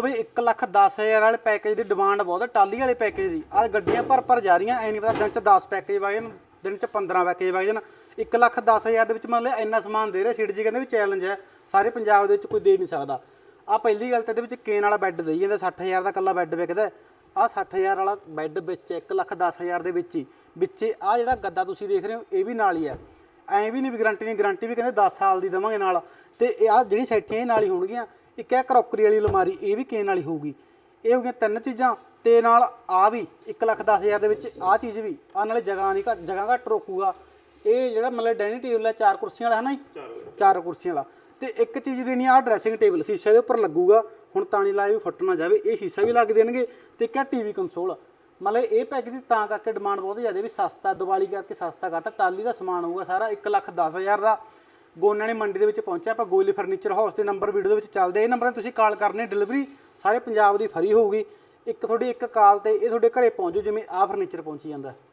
ਬਈ 1 ਲੱਖ 10000 ਵਾਲੇ ਪੈਕੇਜ ਦੀ ਡਿਮਾਂਡ ਬਹੁਤ ਹੈ ਟਾਲੀ ਵਾਲੇ ਪੈਕੇਜ ਦੀ। ਆ ਗੱਡੀਆਂ ਭਰ ਭਰ ਜਾ ਰਹੀਆਂ, ਐ ਨਹੀਂ ਪਤਾ ਦਿਨ ਚ 10 ਪੈਕੇਜ ਵਗ ਜਾਣ, ਦਿਨ ਚ 15 ਪੈਕੇਜ ਵਗ ਜਾਣ। 1 ਲੱਖ 10000 ਦੇ ਵਿੱਚ ਮੰਨ ਲਿਆ, ਇੰਨਾ ਸਮਾਨ ਦੇ ਰਿਹਾ, ਸੀਟ ਜੀ ਕਹਿੰਦੇ ਵੀ ਚੈਲੰਜ ਹੈ, ਸਾਰੇ ਪੰਜਾਬ ਦੇ ਵਿੱਚ ਕੋਈ ਦੇ ਨਹੀਂ ਸਕਦਾ। ਆ ਪਹਿਲੀ ਗੱਲ ਤਾਂ ਇਹਦੇ ਵਿੱਚ ਕੇਨ ਵਾਲਾ ਬੈੱਡ ਦੇਈ ਜਾਂਦਾ 60000 ਦਾ ਕੱਲਾ ਬੈੱਡ ਵਿਕਦਾ। ਆ 60000 ਵਾਲਾ ਬੈੱਡ ਵਿੱਚ 1 ਲੱਖ 10000 ਦੇ ਵਿੱਚ ਹੀ। ਵਿੱਚ ਆ ਜਿਹੜਾ ਗੱਦਾ ਤੁਸੀਂ ਦੇਖ ਰਹੇ ਹੋ, ਇਹ ਵੀ ਨਾਲ ਹੀ ਹੈ। ਐਂ ਵੀ ਨਹੀਂ ਵੀ ਗਾਰੰਟੀ ਨਹੀਂ ਗਰੰਟੀ ਵੀ ਕਹਿੰਦੇ 10 ਸਾਲ ਦੀ ਦੇਵਾਂਗੇ ਨਾਲ। ਤੇ ਇਹ ਆ ਜਿਹੜੀ ਸੈਟੀਆਂ ਇਹ ਨਾਲ ਹੀ ਹੋਣਗੀਆਂ। ਇੱਕ ਹੈ ਕਰੋਕਰੀ ਵਾਲੀ ਅਲਮਾਰੀ ਇਹ ਵੀ ਕੇਨ ਵਾਲੀ ਹੋਊਗੀ। ਇਹ ਹੋ ਗਈਆਂ ਤਿੰਨ ਚੀਜ਼ਾਂ ਤੇ ਨਾਲ ਆ ਵੀ 1 ਲੱਖ 10000 ਦੇ ਵਿੱਚ ਆ ਚੀਜ਼ ਵੀ ਆ ਨਾਲੇ ਜਗ੍ਹਾ ਨਹੀਂ ਘੱਟ ਜਗ੍ਹਾ ਘੱਟ ਰੋਕੂਗਾ। ਇਹ ਜਿਹੜਾ ਮਤਲਬ ਡਾਈਨਿੰਗ ਟੇਬਲ ਹੈ ਚਾਰ ਕੁਰਸੀਆਂ ਵਾਲਾ ਹੈ ਨਾ ਚਾਰ ਕੁਰਸੀਆਂ। ਵਾਲਾ। ਤੇ ਇੱਕ ਚੀਜ਼ ਦੇਣੀ ਆ ਡਰੈਸਿੰਗ ਟੇਬਲ ਸ਼ੀਸ਼ੇ ਦੇ ਉੱਪਰ ਲੱਗੂਗਾ। ਹੁਣ ਤਾਣੀ ਲਾਏ ਵੀ ਫੁੱਟ ਨਾ ਜਾਵੇ ਇਹ ਸ਼ੀਸ਼ਾ ਵੀ ਲੱਗ ਦੇਣਗੇ ਤੇ ਇੱਕ ਟੀਵੀ ਕੰਸੋਲ ਮਤਲਬ ਇਹ ਪੈਕ ਦੀ ਤਾਂ ਕਰਕੇ ਡਿਮਾਂਡ ਬਹੁਤ ਜ਼ਿਆਦਾ ਵੀ ਸਸਤਾ ਦੀਵਾਲੀ ਕਰਕੇ ਸਸਤਾ ਕਰਤਾ ਟਾਲੀ ਦਾ ਸਮਾਨ ਹੋਊਗਾ ਸਾਰਾ 1 ਲੱਖ 10000 ਦਾ। ਗੋਨਿਆਣੀ ਨੇ ਮੰਡੀ ਦੇ ਵਿੱਚ ਪਹੁੰਚਿਆ, ਆਪਾਂ ਗੋਇਲੀ ਫਰਨੀਚਰ ਹਾਊਸ ਦੇ ਨੰਬਰ ਵੀਡੀਓ ਦੇ ਵਿੱਚ ਚੱਲਦੇ ਇਹ ਨੰਬਰਾਂ 'ਤੇ ਤੁਸੀਂ ਕਾਲ ਕਰਨੀ ਡਿਲੀਵਰੀ ਸਾਰੇ ਪੰਜਾਬ ਦੀ ਫਰੀ ਹੋਊਗੀ। ਇੱਕ ਤੁਹਾਡੀ ਇੱਕ ਕਾਲ ਤੇ ਇਹ ਤੁਹਾਡੇ ਘਰੇ ਪਹੁੰਚੂ, ਜਿਵੇਂ ਆ ਫਰਨੀਚਰ ਪਹੁੰਚੀ ਜਾਂਦਾ।